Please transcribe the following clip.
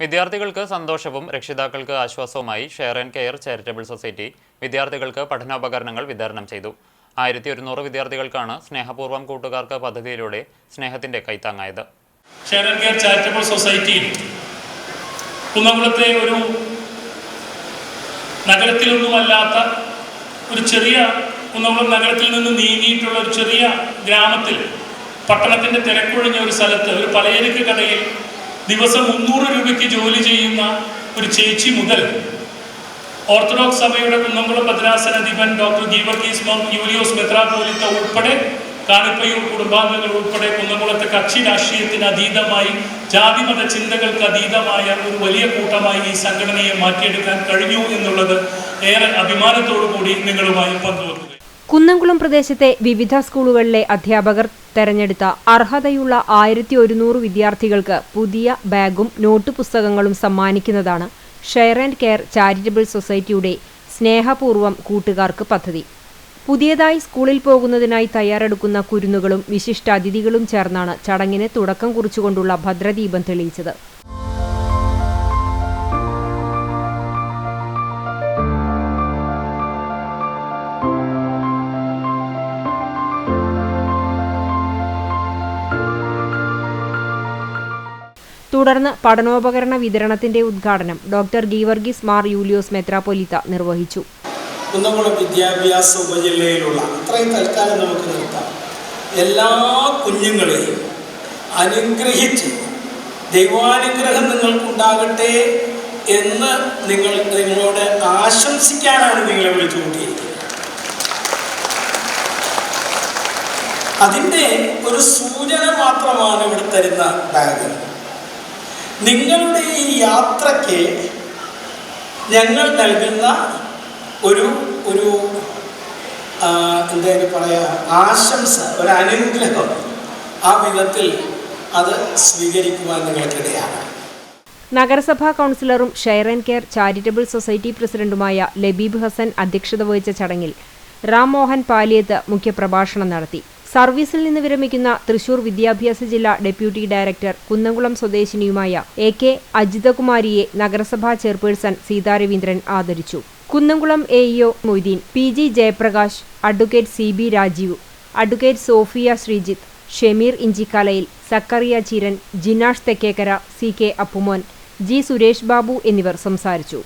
വിദ്യാർത്ഥികൾക്ക് സന്തോഷവും രക്ഷിതാക്കൾക്ക് ആശ്വാസവുമായി share and care charitable society വിദ്യാർത്ഥികൾക്ക് പഠനോപകരണങ്ങൾ വിതരണം ചെയ്തു. ആയിരത്തി ഒരുന്നൂറ് വിദ്യാർത്ഥികൾക്കാണ് സ്നേഹപൂർവം കൂട്ടുകാർക്ക് പദ്ധതിയിലൂടെ സ്നേഹത്തിന്റെ കൈത്താങ്ങായത്. കെയർ ചാരിറ്റബിൾ സൊസൈറ്റിയിൽ കുന്നംകുളത്തെ ഒരു നഗരത്തിലൊന്നുമല്ലാത്ത ഒരു ചെറിയ കുന്നംകുളം നഗരത്തിൽ നിന്ന് നീങ്ങിയിട്ടുള്ള ഒരു ചെറിയ ഗ്രാമത്തിൽ പട്ടണത്തിന്റെ തിരക്കൊഴിഞ്ഞ ഒരു സ്ഥലത്ത് ഒരു പലചരക്ക് കടയിൽ ദിവസം മുന്നൂറ് രൂപയ്ക്ക് ജോലി ചെയ്യുന്ന ഒരു ചേച്ചി മുതൽ ഓർത്തഡോക്സ് സഭയുടെ കുന്നംകുളം ഭദ്രാസനാധിപൻ ഡോക്ടർ ഗീവർഗീസ് മോൻ യൂലിയോസ് മെത്രാപോലിത്ത ഉൾപ്പെടെ കാണിപ്പയ്യൂർ കുടുംബാംഗങ്ങൾ ഉൾപ്പെടെ കുന്നംകുളത്തെ കക്ഷി രാഷ്ട്രീയത്തിന് അതീതമായി ജാതിമത ചിന്തകൾക്ക് അതീതമായ ഒരു വലിയ കൂട്ടമായി ഈ സംഘടനയെ മാറ്റിയെടുക്കാൻ കഴിഞ്ഞു എന്നുള്ളത് ഏറെ അഭിമാനത്തോടു കൂടി നിങ്ങളുമായി പങ്കുവെക്കുക കുന്നംകുളം പ്രദേശത്തെ വിവിധ സ്കൂളുകളിലെ അധ്യാപകർ തെരഞ്ഞെടുത്ത അർഹതയുള്ള ആയിരത്തി ഒരുന്നൂറ് വിദ്യാർത്ഥികൾക്ക് പുതിയ ബാഗും നോട്ട് പുസ്തകങ്ങളും സമ്മാനിക്കുന്നതാണ് ഷെയർ ആൻഡ് കെയർ ചാരിറ്റബിൾ സൊസൈറ്റിയുടെ സ്നേഹപൂർവം കൂട്ടുകാർക്ക് പദ്ധതി. പുതിയതായി സ്കൂളിൽ പോകുന്നതിനായി തയ്യാറെടുക്കുന്ന കുരുന്നുകളും വിശിഷ്ടാതിഥികളും ചേർന്നാണ് ചടങ്ങിന് തുടക്കം കുറിച്ചുകൊണ്ടുള്ള ഭദ്രദീപം തെളിയിച്ചത്. തുടർന്ന് പഠനോപകരണ വിതരണത്തിന്റെ ഉദ്ഘാടനം ഡോക്ടർ ഗീവർഗീസ് മാർ യൂലിയോസ് മെത്രാപൊലിത്ത നിർവഹിച്ചു. കുന്നംകുളം വിദ്യാഭ്യാസ ഉപജില്ലയിലുള്ള അത്രയും തൽക്കാലം നമുക്ക് നിർത്താം. എല്ലാ കുഞ്ഞുങ്ങളെയും അനുഗ്രഹിച്ച് ദൈവാനുഗ്രഹം നിങ്ങൾക്കുണ്ടാകട്ടെ എന്ന് നിങ്ങൾ നിങ്ങളോട് ആശംസിക്കാനാണ് നിങ്ങളെ വിളിച്ചു കൂട്ടിയിരിക്കുന്നത് അതിന്റെ ഒരു സൂചന മാത്രമാണ് ഇവിടെ തരുന്ന ബാഗ്. നിങ്ങളുടെ ഈ യാത്രയ്ക്ക് ഞങ്ങൾ നൽകുന്ന ഒരു ഒരു എന്തായാലും പറയാ ആശംസ ഒരു അനുഗ്രഹം ആ വിധത്തിൽ അത് സ്വീകരിക്കുവാൻ നിങ്ങൾക്കിടയാണ്. നഗരസഭാ കൗൺസിലറും share and care charitable society പ്രസിഡന്റുമായ ലബീബ് ഹസൻ അധ്യക്ഷത വഹിച്ച ചടങ്ങിൽ റാം മോഹൻ പാലിയത്ത് മുഖ്യപ്രഭാഷണം നടത്തി. സർവീസിൽ നിന്ന് വിരമിക്കുന്ന തൃശൂർ വിദ്യാഭ്യാസ ജില്ലാ ഡെപ്യൂട്ടി ഡയറക്ടർ കുന്നംകുളം സ്വദേശിനിയുമായ എ കെ അജിതകുമാരിയെ നഗരസഭാ ചെയർപേഴ്സൺ സീതാരവീന്ദ്രൻ ആദരിച്ചു. Kunnamkulam A E O Moideen P G Jayaprakash advocate C B Rajeev advocate Sophia Sreejith Shemeer ഇഞ്ചിക്കലയിൽ Zakaria Cheeran Jinash Thekkekara C K Appumon G Suresh Babu എന്നിവർ സംസാരിച്ചു.